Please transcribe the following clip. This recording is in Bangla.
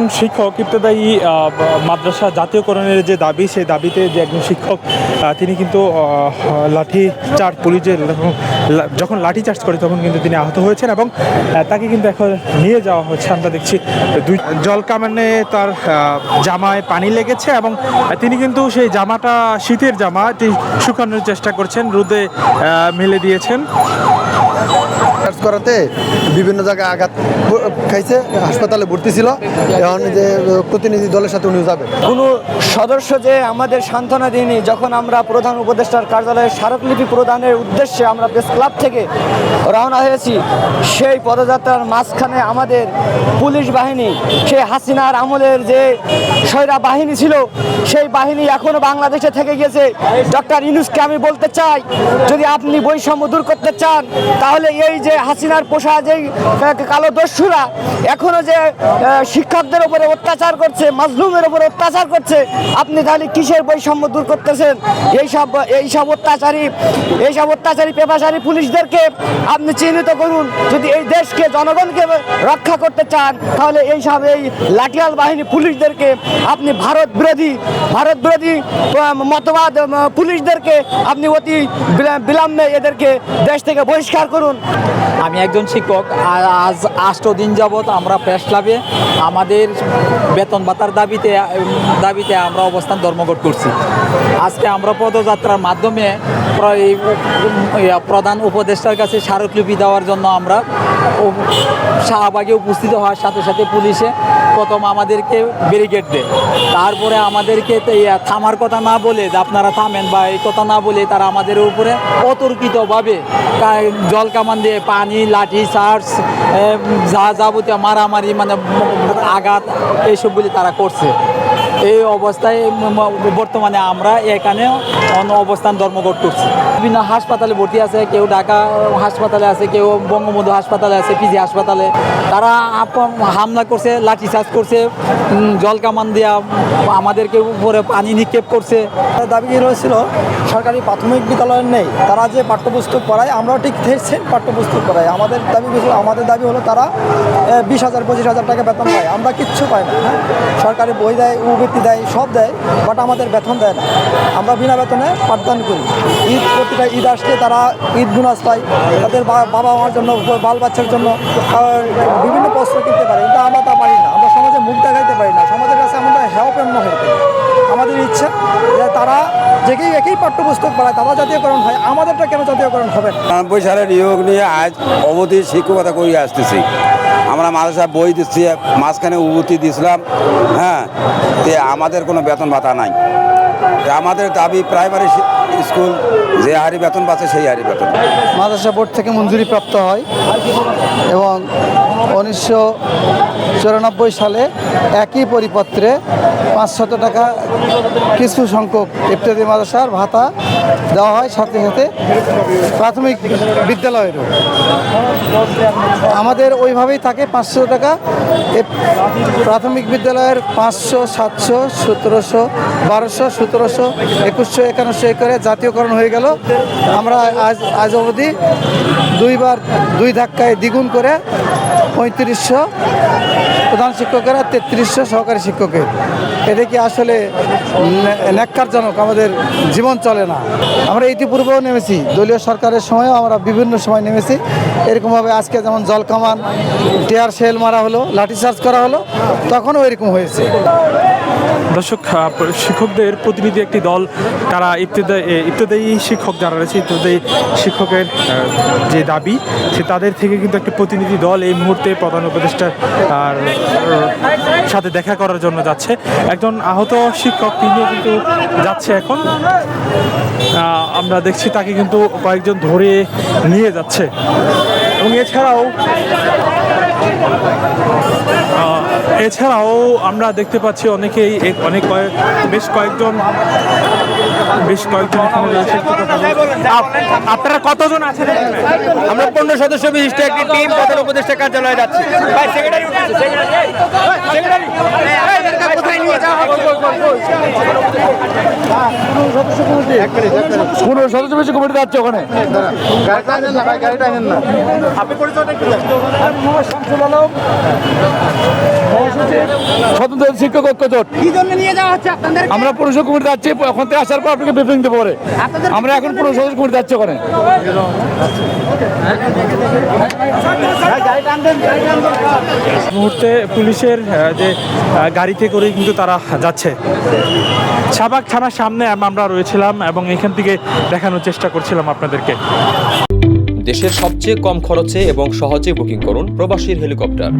শিক্ষক ইবতদায়ী মাদ্রাসা জাতীয়করণের যে দাবি, সেই দাবিতে যে একজন শিক্ষক তিনি কিন্তু লাঠি চার্জ পুলিশের যখন লাঠি চার্জ করে তখন কিন্তু তিনি আহত হয়েছেন এবং তাকে কিন্তু এখন নিয়ে যাওয়া হচ্ছে। আমরা দেখছি দুই জল কামানে তার জামায় পানি লেগেছে এবং তিনি কিন্তু সেই জামাটা, শীতের জামা এটি শুকানোর চেষ্টা করছেন, রোদে মেলে দিয়েছেন। কাজ করাতে বিভিন্ন জায়গায় আঘাত খাইছে, হাসপাতালে ভর্তি ছিল। এখন যে, প্রতিনিধি দলের সাথে উনি যাবে। কোনো সদস্য যে আমাদের সান্ত্বনা দিনই যখন আমরা প্রধান উপদেষ্টার কার্যালয়ে স্মারকলিপি প্রদানের উদ্দেশ্যে আমরা প্রেস ক্লাব থেকে রওনা হয়েছি, সেই পদযাত্রার মাঝখানে আমাদের পুলিশ বাহিনী, সেই হাসিনার আমলের যে সৈরা বাহিনী ছিল, সেই বাহিনী এখনও বাংলাদেশে থেকে গেছে ডক্টর ইনুসকে আমি বলতে চাই, যদি আপনি বৈষম্য দূর করতে চান, তাহলে এই যে হাসিনার পোষা যেই কালো দস্যুরা এখনও যে শিক্ষকদের উপরে অত্যাচার করছে, মাজলুমের উপরে অত্যাচার করছে, আপনি তাহলে কিসের বৈষম্য দূর করতেছেন? এইসব এইসব অত্যাচারী এইসব অত্যাচারী পেপাশারী পুলিশদেরকে আপনি চিহ্নিত করুন। যদি এই দেশকে, জনগণকে রক্ষা করতে চান, তাহলে এইসব, এই লাঠিয়াল বাহিনী পুলিশদেরকে আপনি ভারত বিরোধী ভারত বিরোধী মতবাদ পুলিশদেরকে আপনি অতি বিলা- বিলম্বে এদেরকে দেশ থেকে বহিষ্কার করুন। আমি একজন শিক্ষক, আর আজ আষ্ট দিন যাবৎ আমরা প্রেস ক্লাবে আমাদের বেতন ভাতার দাবিতে দাবিতে আমরা অবস্থান ধর্মঘট করছি। আজকে আমরা পদযাত্রার মাধ্যমে প্র- প্রধান উপদেষ্টার কাছে স্মারকলিপি দেওয়ার জন্য আমরা শাহবাগে উপস্থিত হওয়ার সাথে সাথে পুলিশে প্রথম আমাদেরকে ব্যারিকেড দেয়। তারপরে আমাদেরকে থামার কথা না বলে আপনারা থামেন বা এই কথা না বলে তারা আমাদের উপরে অতর্কিতভাবে জল কামান দিয়ে পানি, লাঠি, চার্জ যা যাবতীয় মারামারি মানে আঘাত, এইসব বলে তারা করছে। এই অবস্থায় বর্তমানে আমরা এখানে অন্য অবস্থান ধর্মঘট করছি বিভিন্ন হাসপাতালে ভর্তি আছে, কেউ ঢাকা হাসপাতালে আছে, কেউ বঙ্গবন্ধু হাসপাতালে আছে, পিজি হাসপাতালে। তারা আপ- হামলা করছে, লাঠি চার্জ করছে জল কামান দিয়া আমাদেরকে উপরে পানি নিক্ষেপ করছে। দাবি রয়েছিল? সরকারি প্রাথমিক বিদ্যালয়ের নেই। তারা যে পাঠ্যপুস্তক পড়ায় আমরাও ঠিক সেম পাঠ্যপুস্তক পড়াই আমাদের দাবি আমাদের দাবি হলো তারা বিশ হাজার, পঁচিশ হাজার টাকা বেতন পায়। আমরা কিচ্ছু পাই না হ্যাঁ? সরকারি বই দেয় উবৃত্তি দেয়, সব দেয় বাট আমাদের বেতন দেয় না। আমরা বিনা বেতনে পাঠদান করি। ঈদ প্রতিটা ঈদ আসলে তারা ঈদ বোনাস পায়। তাদের বাবা মার জন্য বাল বাচ্চার জন্য বিভিন্ন বস্ত্র কিনতে পারে, কিন্তু আমরা তা পারি না। আমরা সমাজে মুখ দেখাইতে পারি না। সমাজের কাছে আমরা হেয়প্রাণ্য হয়ে থাকি আমাদের ইচ্ছা যে তারা যেকেই একই পাঠ্যপুস্তক পড়ায়, তারা জাতীয়করণ হয়। আমাদেরটা কেন জাতীয়করণ হবে? নব্বই সালের নিয়োগ নিয়ে আজ অবধি শিক্ষকতা করে আসতেছি। আমরা মাদ্রাসা বই দিচ্ছি, মাঝখানে উবুতি দিছিলাম। হ্যাঁ আমাদের কোনো বেতন ভাতা নাই। আমাদের দাবি প্রাইমারি স্কুল যে হারি বেতন পাচ্ছে সেই হারি বেতন। মাদ্রাসা বোর্ড থেকে মঞ্জুরি প্রাপ্ত হয় এবং উনিশশো চুরানব্বই সালে একই পরিপত্রে পাঁচশত টাকা কিছু সংখ্যক ইফতারি মাদ্রাসার ভাতা দেওয়া হয় সাথে সাথে প্রাথমিক বিদ্যালয়েরও। আমাদের ওইভাবেই থাকে পাঁচশো টাকা। প্রাথমিক বিদ্যালয়ের পাঁচশো, সাতশো, সতেরোশো, বারোশো, সতেরোশো, একুশশো, একান্নশো এ করে জাতীয়করণ হয়ে গেল। আমরা আজ আজ অবধি দুইবার দুই ধাক্কায় দ্বিগুণ করে পঁয়ত্রিশশো প্রধান শিক্ষকেরা, তেত্রিশশো সহকারী শিক্ষকের। এটা কি আসলে ন্যা- ন্যাক্কারজনক? আমাদের জীবন চলে না। আমরা ইতিপূর্বেও নেমেছি। দলীয় সরকারের সময়ও আমরা বিভিন্ন সময় নেমেছি। এরকমভাবে আজকে যেমন জল কামান, টিয়ার সেল মারা হলো লাঠিচার্জ করা হলো, তখনও এরকম হয়েছে। দর্শক শিক্ষকদের প্রতিনিধি একটি দল, তারা ইবতদায়ী ইবতদায়ী শিক্ষক যারা রয়েছে ইবতদায়ী শিক্ষকের যে দাবি, সে তাদের থেকে কিন্তু একটি প্রতিনিধি দল এই মুহূর্তে প্রধান উপদেষ্টার সাথে দেখা করার জন্য যাচ্ছে। একজন আহত শিক্ষক, তিনিও কিন্তু যাচ্ছে এখন। আমরা দেখছি তাকে কিন্তু কয়েকজন ধরে নিয়ে যাচ্ছে। এবং এছাড়াও এছাড়াও আমরা দেখতে পাচ্ছি অনেকেই এক- অনেক কয়েক বেশ কয়েকজন বেশ কয়েকজন আপনারা কতজন আছেন আমরা পনেরো সদস্য বিশিষ্ট একটি টিম প্রধান উপদেষ্টা কার্যালয়ে যাচ্ছি। সদস্য বেশি কমিটি যাচ্ছে ওখানে। আপনি পরিচয়টা। স্বতন্ত্র শিক্ষক ঐক্য জোট। কি জন্য নিয়ে যাওয়া হচ্ছে আপনাদের আমরা পুরুষ কমিটি যাচ্ছি ওখান থেকে আসার পর আপনাকে ব্রিফিং দেবো পরে। আমরা এখন পৌরসভা কমিটি যাচ্ছি ওখানে। মুহূর্তে পুলিশের যে গাড়িতে করেই কিন্তু তারা যাচ্ছে। শাহবাগ থানার সামনে আমরা রয়েছিলাম এবং এখান থেকে দেখানোর চেষ্টা করছিলাম আপনাদেরকে। দেশের সবচেয়ে কম খরচে এবং সহজে বুকিং করুন প্রবাসীর হেলিকপ্টার।